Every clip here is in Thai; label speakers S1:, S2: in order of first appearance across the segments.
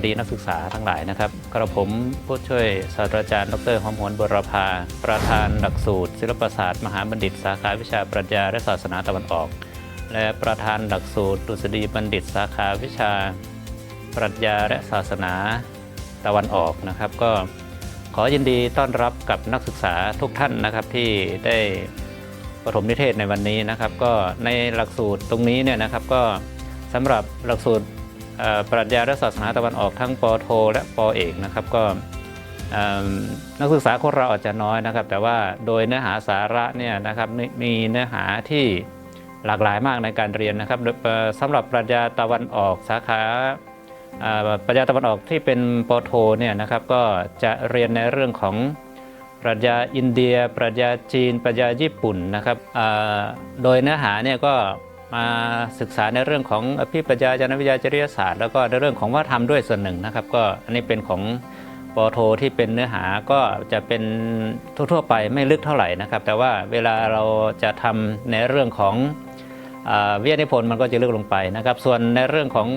S1: วัสดีนักศึกษาทั้งหลายนะครับกระผมผู้ช่วยศาสตราจารย์ ดรหอมหวนบุรพา ประธานหลักสูตร ศิลปศาสตร์มหาบัณฑิต สาขาวิชาปรัชญาและศาสนาตะวันออก และประธานหลักสูตรดุษฎีบัณฑิต สาขาวิชา ปรัชญาและศาสนาตะวันออกนะครับ ก็ขอยินดีต้อนรับกับนักศึกษาทุกท่านนะครับที่ได้ประถมนิเทศในวันนี้นะครับ ก็ในหลักสูตรตรงนี้เนี่ยนะครับก็สำหรับหลักสูตร ปรัชญาและศาสนาตะวันออกทั้งปโท และปอเอกนะครับก็นักศึกษาของเราอาจจะน้อยนะครับ แต่ว่าโดยเนื้อหาสาระเนี่ยนะครับมีเนื้อหาที่หลากหลายมากในการเรียนนะครับสำหรับปรัชญาตะวันออกสาขาปรัชญาตะวันออกที่เป็นปโทเนี่ยนะครับก็จะเรียนในเรื่องของปรัชญาอินเดีย ปรัชญาจีน ปรัชญาญี่ปุ่นนะครับโดยเนื้อหาเนี่ยก็ มาศึกษาในเรื่องของอภิปรัชญาจารวิทยาจริยศาสตร์ แล้วก็ในเรื่องของวัฒนธรรมด้วยส่วนหนึ่งนะครับ ก็อันนี้เป็นของปโทที่เป็นเนื้อหาก็จะเป็นทั่วๆไปไม่ลึกเท่าไหร่นะครับ แต่ว่าเวลาเราจะทำในเรื่องของอวิทยานิพนธ์มันก็จะลึกลงไปนะครับ ส่วนในเรื่องของ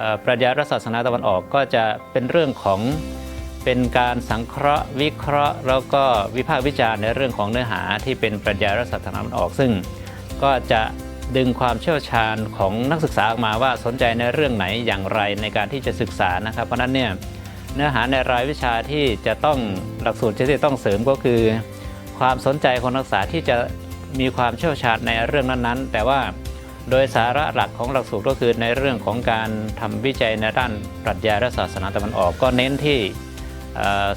S1: อปรัชญาศาสนาตะวันออกก็จะเป็นเรื่องของเป็นการสังเคราะห์วิเคราะห์ แล้วก็วิพากษ์วิจารณ์ในเรื่องของเนื้อหาที่เป็นปรัชญาศาสนาตะวันออก ซึ่งก็จะ ดึงความเชี่ยวชาญของนักศึกษาออกมาว่าสนใจในเรื่องไหนอย่างไรในการที่จะศึกษานะครับ เพราะนั้นเนี่ยเนื้อหาในรายวิชาที่จะต้องหลักสูตรที่จะต้องเสริมก็คือ ความสนใจของนักศึกษาที่จะมีความเชี่ยวชาญในเรื่องนั้นๆ แต่ว่าโดยสาระหลักของหลักสูตรก็คือในเรื่องของการทำวิจัยในด้านปรัชญาและศาสนาตะวันออก ก็เน้นที่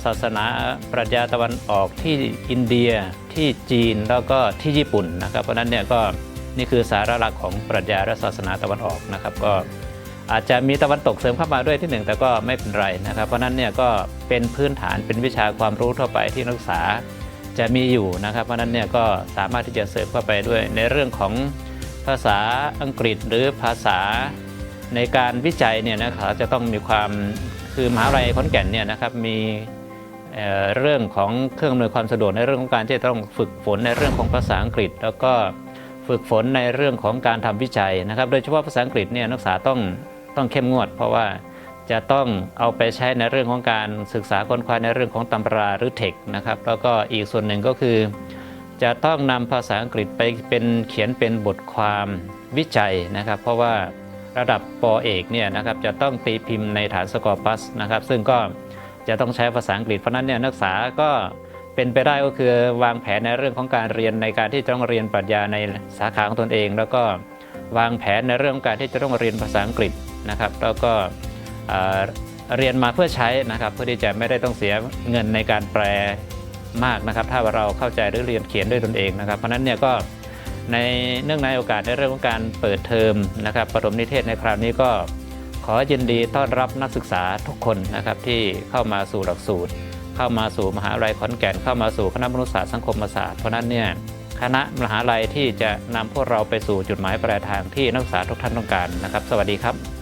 S1: ศาสนาปรัชญาตะวันออกที่อินเดียที่จีนแล้วก็ที่ญี่ปุ่นนะครับเพราะนั้นเนี่ยก็ นี่คือสาระหลักของปรัชญาและศาสนาตะวันออกนะครับ ก็อาจจะมีตะวันตกเสริมเข้ามาด้วยที่หนึ่งแต่ก็ไม่เป็นไรนะครับ เพราะนั้นเนี่ยก็เป็นพื้นฐานเป็นวิชาความรู้ทั่วไปที่นักศึกษาจะมีอยู่นะครับ เพราะนั้นเนี่ยก็สามารถที่จะเสริมเข้าไปด้วย ในเรื่องของภาษาอังกฤษหรือภาษาในการวิจัยเนี่ยนะครับจะต้องมีความคือมหาวิทยาลัยขอนแก่นเนี่ยนะครับมีเอ่อเรื่องของเครื่องอำนวยความสะดวกในเรื่องของการที่จะต้องฝึกฝนในเรื่องของภาษาอังกฤษ แล้วก็ ฝึกฝนในเรื่องของการทำวิจัยนะครับ โดยเฉพาะภาษาอังกฤษเนี่ยนักศึกษาต้องต้องเข้มงวด เพราะว่าจะต้องเอาไปใช้ในเรื่องของการศึกษาค้นคว้าในเรื่องของตำราหรือเทคนะครับแล้วก็อีกส่วนหนึ่งก็คือ จะต้องนำภาษาอังกฤษไปเป็นเขียนเป็นบทความวิจัยนะครับ เพราะว่าระดับปอเอกเนี่ยนะครับจะต้องตีพิมพ์ในฐานสกอร์ปัสนะครับ ซึ่งก็จะต้องใช้ภาษาอังกฤษเพราะนั้นเนี่ยนักศึกษาก็ เป็นไปได้ก็คือวางแผนในเรื่องของการเรียนในการที่จะต้องเรียนปรัชญาในสาขาของตนเอง แล้วก็วางแผนในเรื่องการที่จะต้องเรียนภาษาอังกฤษนะครับ แล้วก็เรียนมาเพื่อใช้นะครับ เพื่อที่จะไม่ได้ต้องเสียเงินในการแปลมากนะครับ ถ้าเราเข้าใจหรือเรียนเขียนด้วยตนเองนะครับ เพราะฉะนั้นเนี่ยก็ในเนื่องในโอกาสในเรื่องของการเปิดเทอมนะครับปฐมนิเทศในคราวนี้ก็ขอยินดีต้อนรับนักศึกษาทุกคนนะครับที่เข้ามาสู่หลักสูตร เข้ามาสู่มหาวิทยาลัยขอนแก่นเข้ามาสู่คณะมนุษยศาสตร์สังคมศาสตร์เพราะนั้นเนี่ยคณะมหาลัยที่จะนำพวกเราไปสู่จุดหมายปลายทางที่นักศึกษาทุกท่านต้องการนะครับ สวัสดีครับ